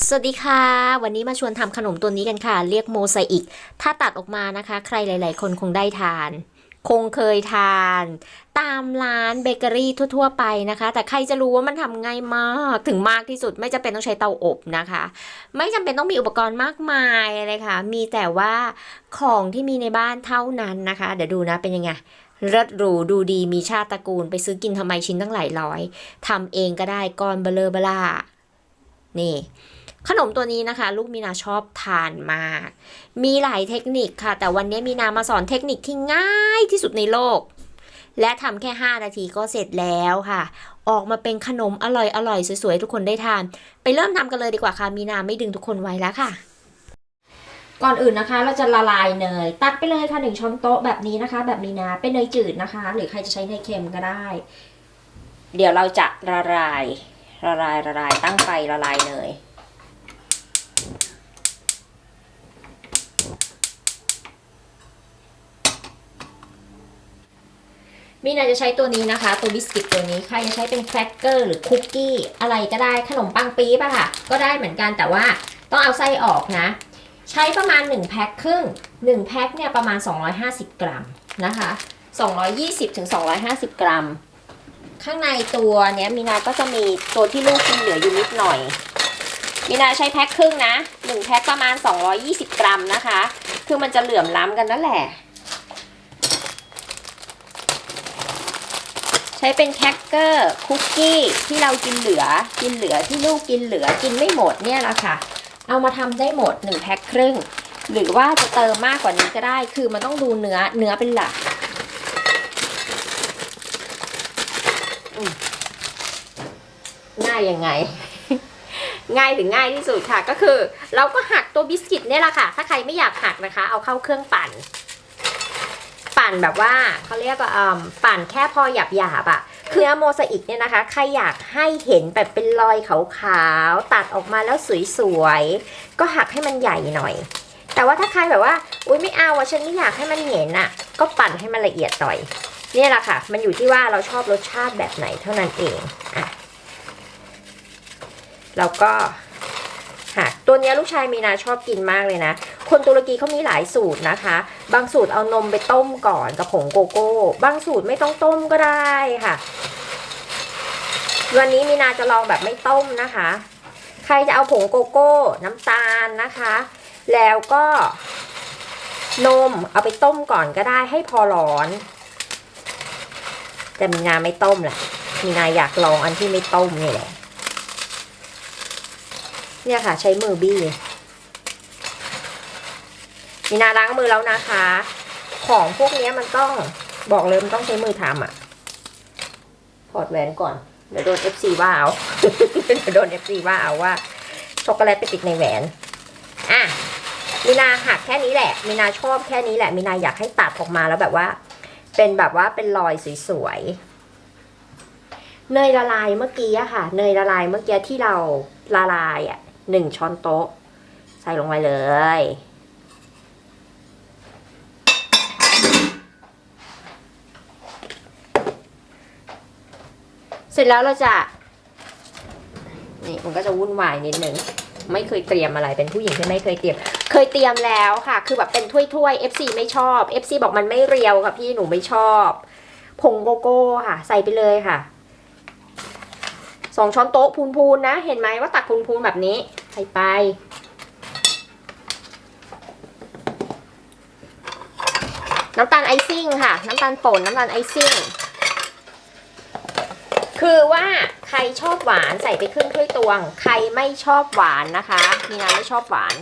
สวัสดีค่ะ วันนี้มาชวนทำขนมตัวนี้กันค่ะ เรียกโมไซอิก ถ้าตัดออกมานะคะ ใครหลาย ๆ คนคงได้ทาน คงเคยทาน ตามร้านเบเกอรี่ทั่ว ๆ ไปนะคะ แต่ใครจะรู้ว่ามันทำง่ายมาก ถึงมากที่สุดไม่จำเป็นต้องใช้เตาอบนะคะ ไม่จำเป็นต้องมีอุปกรณ์มากมายเลยค่ะ มีแต่ว่าของที่มีในบ้านเท่านั้นนะคะ เดี๋ยวดูนะเป็นยังไงเลิศหรูดูดีมีชาติตระกูล ไปซื้อกินทำไมชิ้นตั้งหลายร้อยทำเองก็ได้ก้อนเบลเบล่านี่ ขนมตัวนี้นะคะ ลูกมีนาชอบทานมาก มีหลายเทคนิคค่ะ แต่วันนี้มีนามาสอนเทคนิคที่ง่ายที่สุดในโลก และทำแค่ 5 นาทีก็เสร็จแล้วค่ะ ออกมาเป็นขนมอร่อยอร่อยสวยๆ ทุกคนได้ทาน ไปเริ่มทำกันเลยดีกว่าค่ะ มีนาไม่ดึงทุกคนไว้แล้วค่ะ ก่อนอื่นนะคะ เราจะละลายเนย ตักไปเลยค่ะหนึ่งช้อนโต๊ะแบบนี้นะคะ แบบมีนาเป็นเนยจืดนะคะ หรือใครจะใช้เนยเค็มก็ได้ เดี๋ยวเราจะละลายละลายละลายตั้งไฟละลายเนย มีนาจะใช้ตัวนี้นะคะ ตัวบิสกิตตัวนี้ใครจะใช้เป็นแครกเกอร์หรือคุกกี้อะไรก็ได้ขนมปังปี๊บอะค่ะ ก็ได้เหมือนกันแต่ว่าต้องเอาไส้ออกนะ ใช้ประมาณ 1 แพ็คครึ่ง 1 แพ็คเนี่ยประมาณ 250 กรัมนะคะ 220ถึง250 กรัม ข้างในตัวเนี้ยมีนาก็จะมีตัวที่ลูกกินเหลืออยู่นิดหน่อย มีนาใช้แพ็คครึ่งนะ 1 แพ็คประมาณ 220 กรัมนะคะ คือมันจะเหลื่อมล้ำกันนั่นแหละ ช้เป็นแครกเกอร์คุกกี้ที่เรากินเหลือ กินเหลือที่ลูกกินเหลือกินไม่หมดเนี่ยแหละค่ะ เอามาทำได้หมด1แพ็คครึ่ง หรือว่าจะเติมมากกว่านี้ก็ได้ คือมันต้องดูเนื้อเนื้อเป็นหลักง่ายยังไง ง่ายถึงง่ายที่สุดค่ะ ก็คือ เราก็หักตัวบิสกิตเนี่ยแหละค่ะ ถ้าใครไม่อยากหักนะคะ เอาเข้าเครื่องปั่น ปั่นแบบว่าเขาเรียกว่าปั่นแค่พอหยาบหยาบๆอะคือโมไซอิกเนี่ยนะคะใครอยากให้เห็นแบบเป็นรอยขาวๆตัดออกมาแล้วสวยๆก็หักให้มันใหญ่หน่อย แต่ว่าถ้าใครแบบว่าอุ้ยไม่เอาอะฉันไม่อยากให้มันเห็นอะก็ปั่นให้มันละเอียดหน่อยเนี่ยแหละค่ะ มันอยู่ที่ว่าเราชอบรสชาติแบบไหนเท่านั้นเองอะแล้วก็หักตัวเนี้ยลูกชายมีนาชอบกินมากเลยนะ คนตุรกีเขามีหลายสูตรนะคะ บางสูตรเอานมไปต้มก่อนกับผงโกโก้ บางสูตรไม่ต้องต้มก็ได้ค่ะ วันนี้มีนาจะลองแบบไม่ต้มนะคะ ใครจะเอาผงโกโก้ น้ำตาลนะคะ แล้วก็นมเอาไปต้มก่อนก็ได้ให้พอร้อน แต่มีนาไม่ต้มแหละ มีนาอยากลองอันที่ไม่ต้มนี่แหละเนี่ยค่ะ ใช้มือบี้ มีนาล้างมือแล้วนะคะ ของพวกนี้มันต้องบอกเลยมันต้องใช้มือทำอะถอดแหวนก่อน เดี๋ยวโดน FC ว่าเอาเดี๋ยวโดน FC ว่าเอาว่าช็อกโกแลตไปติดในแหวน อะมีนาหักแค่นี้แหละ มีนาชอบแค่นี้แหละ มีนาอยากให้ตัดออกมาแล้วแบบว่า เป็นแบบว่าเป็นรอยสวยๆ เนยละลายเมื่อกี้อะค่ะ เนยละลายเมื่อกี้ที่เราละลายอะหนึ่งช้อนโต๊ะ ใส่ลงไปเลย เสร็จแล้วเราจะนี่มันก็จะวุ่นวายนิดนึงไม่เคยเตรียมอะไรเป็นผู้หญิงที่ไม่เคยเตรียม เคยเตรียมแล้วค่ะ คือแบบเป็นถ้วยๆ FC ไม่ชอบ FC บอกมันไม่เรียวค่ะพี่หนูไม่ชอบผงโกโก้ค่ะ ใส่ไปเลยค่ะสองช้อนโต๊ะพูนๆนะ เห็นไหมว่าตักพูนๆแบบนี้ใส่ไป น้ำตาลไอซิ่งค่ะ น้ำตาลป่นน้ำตาลไอซิ่ง คือว่าใครชอบหวานใส่ไปครึ่งถ้วยตวง ใครไม่ชอบหวานนะคะ มีนาไม่ชอบหวาน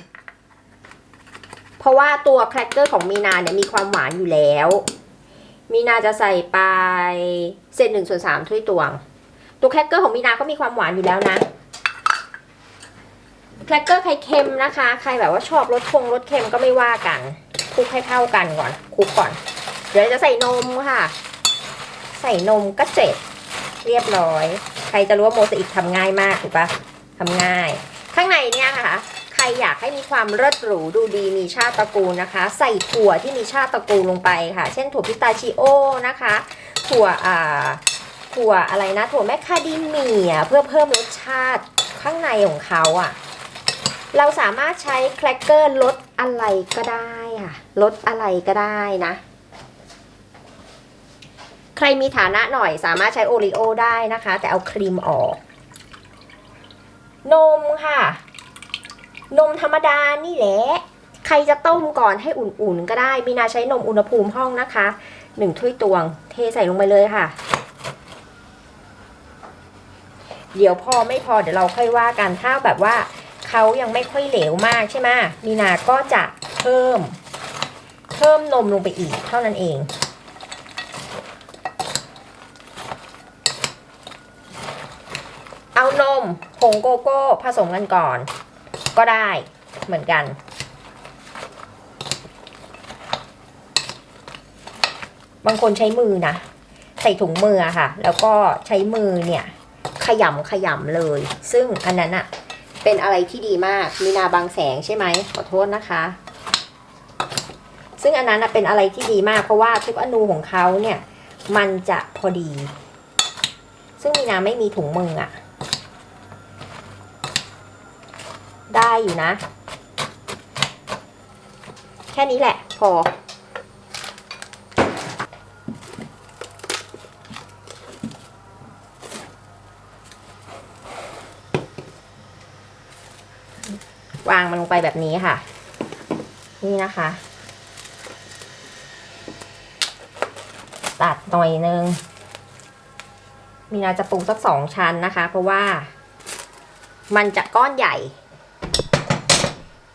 เพราะว่าตัวแครกเกอร์ของมีนาเนี่ยมีความหวานอยู่แล้ว มีนาจะใส่ไปเศษหนึ่งส่วนสามถ้วยตวง ตัวแครกเกอร์ของมีนาก็มีความหวานอยู่แล้วนะแครกเกอร์ใครเค็มนะคะ ใครแบบว่าชอบรสคงรสเค็มก็ไม่ว่ากันคลุกให้เข้ากันก่อนคลุกก่อน เดี๋ยวจะใส่นมค่ะ ใส่นมก็เจ็ด เรียบร้อย ใครจะรู้ว่าโมซาอิกทำง่ายมากถูกปะทำง่าย ข้างในเนี่ยค่ะใครอยากให้มีความเลิศหรูดูดีมีชาติตระกูลนะคะ ใส่ถั่วที่มีชาติตระกูลลงไปค่ะ เช่นถั่วพิตาชิโอนะคะ ถั่วอ่าถั่วอะไรนะ ถั่วแมคคาเดเมียเพื่อเพิ่มรสชาติข้างในของเขาอะเราสามารถใช้แครกเกอร์ลดอะไรก็ได้อะลดอะไรก็ได้นะ ใครมีฐานะหน่อยสามารถใช้โอรีโอได้นะคะ แต่เอาครีมออก นมค่ะ นมธรรมดานี่แหละ ใครจะต้มก่อนให้อุ่นๆก็ได้ มีนาใช้นมอุณหภูมิห้องนะคะหนึ่งถ้วยตวง เทใส่ลงไปเลยค่ะ เดี๋ยวพอไม่พอเดี๋ยวเราค่อยว่ากันถ้าแบบว่าเขายังไม่ค่อยเหลวมากใช่ไหมมีนาก็จะเพิ่ม เพิ่มนมลงไปอีกเท่านั้นเอง เอานม ผงโกโก้ผสมกันก่อน ก็ได้เหมือนกันบางคนใช้มือนะ ใส่ถุงมือค่ะ แล้วก็ใช้มือเนี่ย ขยำขยำเลย ซึ่งอันนั้นอะเป็นอะไรที่ดีมาก มีนาบางแสงใช่ไหมขอโทษนะคะ ซึ่งอันนั้นเป็นอะไรที่ดีมากเพราะว่าทุกอนูของเขาเนี่ย มันจะพอดี ซึ่งมีนาไม่มีถุงมืออะ ได้อยู่นะ แค่นี้แหละ พอ วางมันลงไปแบบนี้ค่ะ นี่นะคะ ตัดหน่อยนึง มีนาจะปูสักสองชั้นนะคะ เพราะว่ามันจะก้อนใหญ่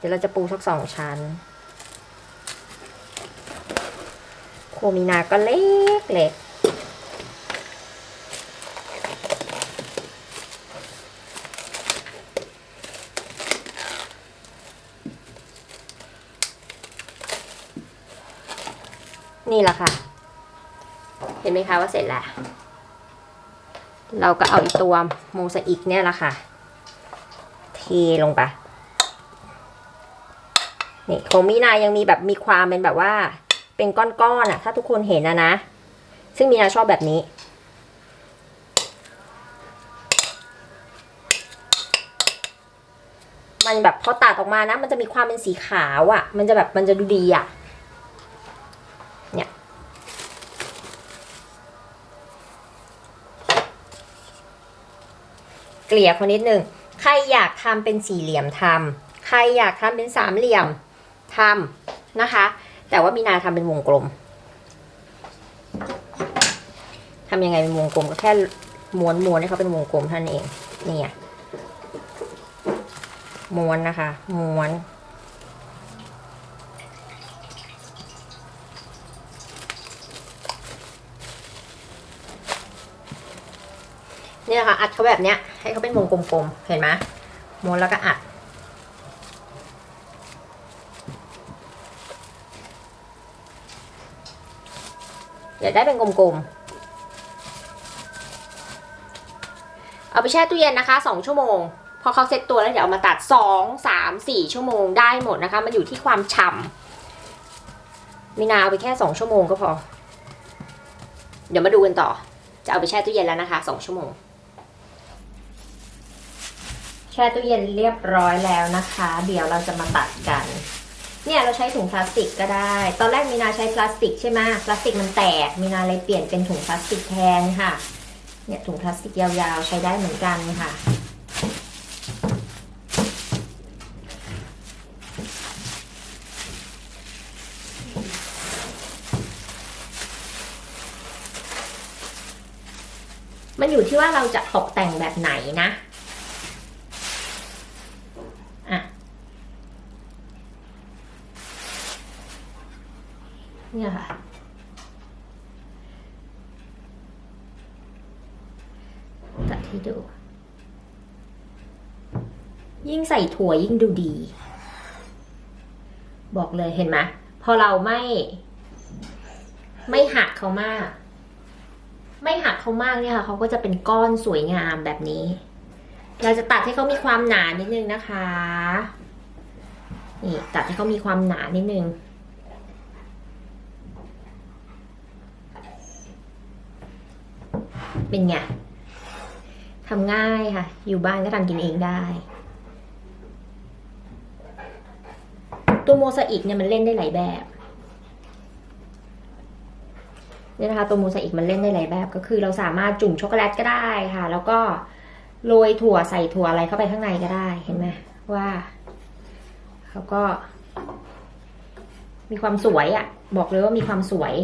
ดี๋ยวเราจะปูสักสองชั้น โคมีนาก็เล็กเล็กนี่แหละค่ะ เห็นไหมคะว่าเสร็จแล้ว เราก็เอาอีตัวโมซาอิกเนี่ยแหละค่ะ เทลงไป นี่ของมีนายังมีแบบมีความเป็นแบบว่า เป็นก้อนๆอะ ถ้าทุกคนเห็นนะนะ ซึ่งมีนาชอบแบบนี้ มันแบบพอตัดออกมานะ มันจะมีความเป็นสีขาวอะ มันจะแบบมันจะดูดีอะเนี่ยเกลี่ยคนนิดหนึ่งใครอยากทำเป็นสี่เหลี่ยมทำใครอยากทำเป็นสามเหลี่ยม ทำนะคะ แต่ว่ามีนาทำเป็นวงกลมทำยังไงเป็นวงกลมก็แค่ม้วนม้วนให้เขาเป็นวงกลมท่านเองนี่ไงม้วนนะคะ ม้วน เนี่ยค่ะ อัดเขาแบบเนี้ย ให้เขาเป็นวงกลมๆ เห็นไหมม้วนแล้วก็อัด อยากได้เป็นกลมๆ เอาไปแช่ตู้เย็นนะคะสองชั่วโมง พอเขาเซ็ตตัวแล้วเดี๋ยวเอามาตัดสองสามสี่ชั่วโมงได้หมดนะคะ มันอยู่ที่ความฉ่ำมีนาเอาไปแค่สองชั่วโมงก็พอ เดี๋ยวมาดูกันต่อ จะเอาไปแช่ตู้เย็นแล้วนะคะสองชั่วโมง แช่ตู้เย็นเรียบร้อยแล้วนะคะ เดี๋ยวเราจะมาตัดกัน เนี่ยเราใช้ถุงพลาสติกก็ได้ ตอนแรกมีนาใช้พลาสติกใช่ไหมพลาสติกมันแตก มีนาเลยเปลี่ยนเป็นถุงพลาสติกแทนค่ะ เนี่ยถุงพลาสติกยาวๆใช้ได้เหมือนกันค่ะ มันอยู่ที่ว่าเราจะตกแต่งแบบไหนนะอะ เนี่ยค่ะ ตัดให้ดู ยิ่งใส่ถั่วยิ่งดูดี บอกเลยเห็นไหมพอเราไม่ ไม่หักเขามาก ไม่หักเขามากเนี่ยค่ะเขาก็จะเป็นก้อนสวยงามแบบนี้ เราจะตัดให้เขามีความหนานิดนึงนะคะนี่ตัดให้เขามีความหนานิดนึง เป็นไงทำง่ายค่ะ อยู่บ้านก็ทำกินเองได้ ตัวโมซาอิกเนี่ยมันเล่นได้หลายแบบเนี่ยนะคะตัวโมซาอิกมันเล่นได้หลายแบบ ก็คือเราสามารถจุ่มช็อกโกแลตก็ได้ค่ะ แล้วก็โรยถั่วใส่ถั่วอะไรเข้าไปข้างในก็ได้เห็นไหมว่าเขาก็ มีความสวยอะ่ะ บอกเลยว่ามีความสวย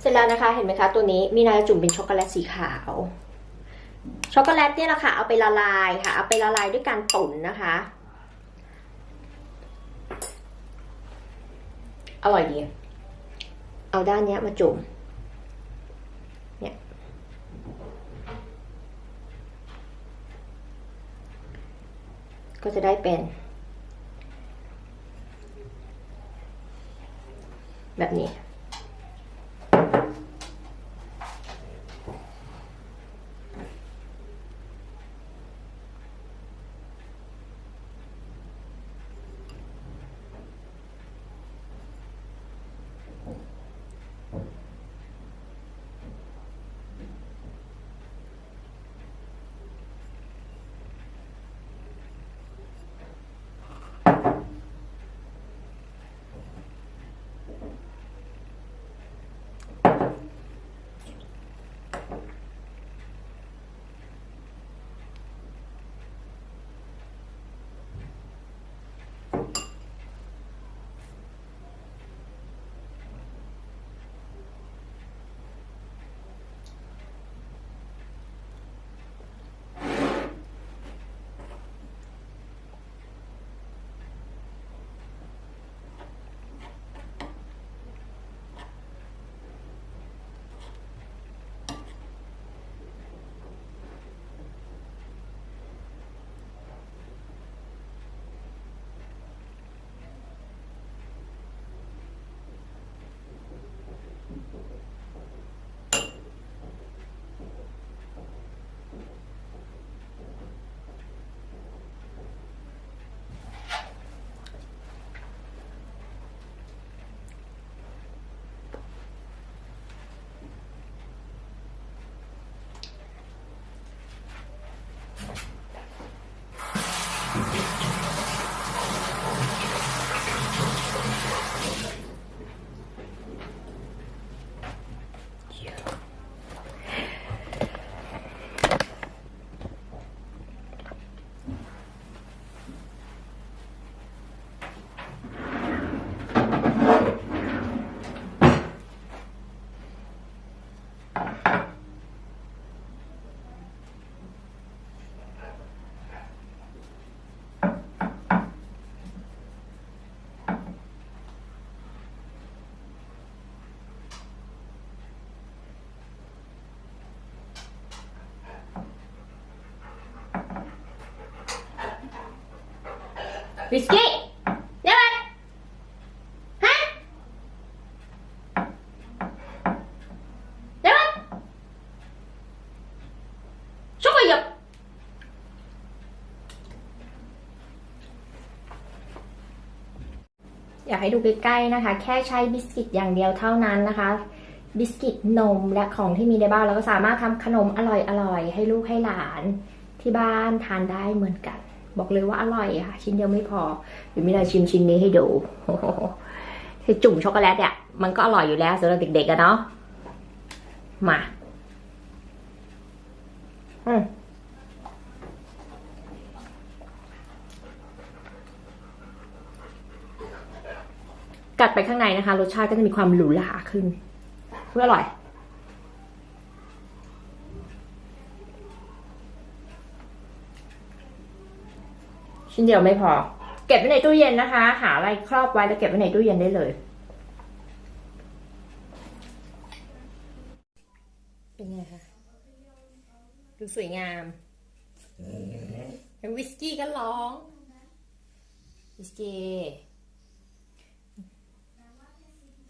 เสร็จ แล้วนะคะ เห็นไหมคะ ตัวนี้มีนาจุ่มเป็นช็อกโกแลตสีขาว ช็อกโกแลตเนี่ยแหละค่ะ เอาไปละลายค่ะ เอาไปละลายด้วยการตุ๋นนะคะ อร่อยดี เอาด้านเนี้ยมาจุ่ม เนี่ย ก็จะได้เป็น แบบนี้ you. วิสกี้เดี๋ยวก่อนฮะเดี๋ยวก่อนช่วยหยุดอยากให้ดูใกล้ๆนะคะ แค่ใช้บิสกิตอย่างเดียวเท่านั้นนะคะบิสกิตนมและของที่มีในบ้านเราก็สามารถทำขนมอร่อยๆ ให้ลูกให้หลานที่บ้านทานได้เหมือนกัน บอกเลยว่าอร่อยค่ะ ชิ้นเดียวไม่พอเดี๋ยวมินาชิมชิ้นนี้ให้ดูคือจุ่มช็อกโกแลตเนี่ยมันก็อร่อยอยู่แล้วสำหรับเด็กๆอะเนาะมาอืมกัดไปข้างในนะคะ รสชาติก็จะมีความหรูหราขึ้นเพื่ออร่อย ชิ้นเดียวไม่พอ เก็บไว้ในตู้เย็นนะคะ หาอะไรครอบไว้แล้วเก็บไว้ในตู้เย็นได้เลย เป็นไงคะดูสวยงามเห็นวิสกี้ก็ร้อง วิสกี้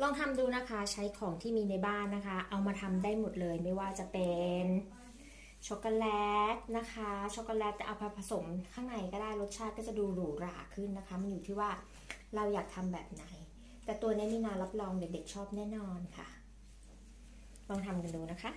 ลองทำดูนะคะ ใช้ของที่มีในบ้านนะคะ เอามาทำได้หมดเลยไม่ว่าจะเป็น ช็อกโกแลตนะคะช็อกโกแลตจะเอาไปผสมข้างในก็ได้รสชาติก็จะดูหรูหราขึ้นนะคะ มันอยู่ที่ว่าเราอยากทำแบบไหน แต่ตัวนี้มีนารับรองเด็กๆชอบแน่นอนค่ะ ลองทำกันดูนะคะ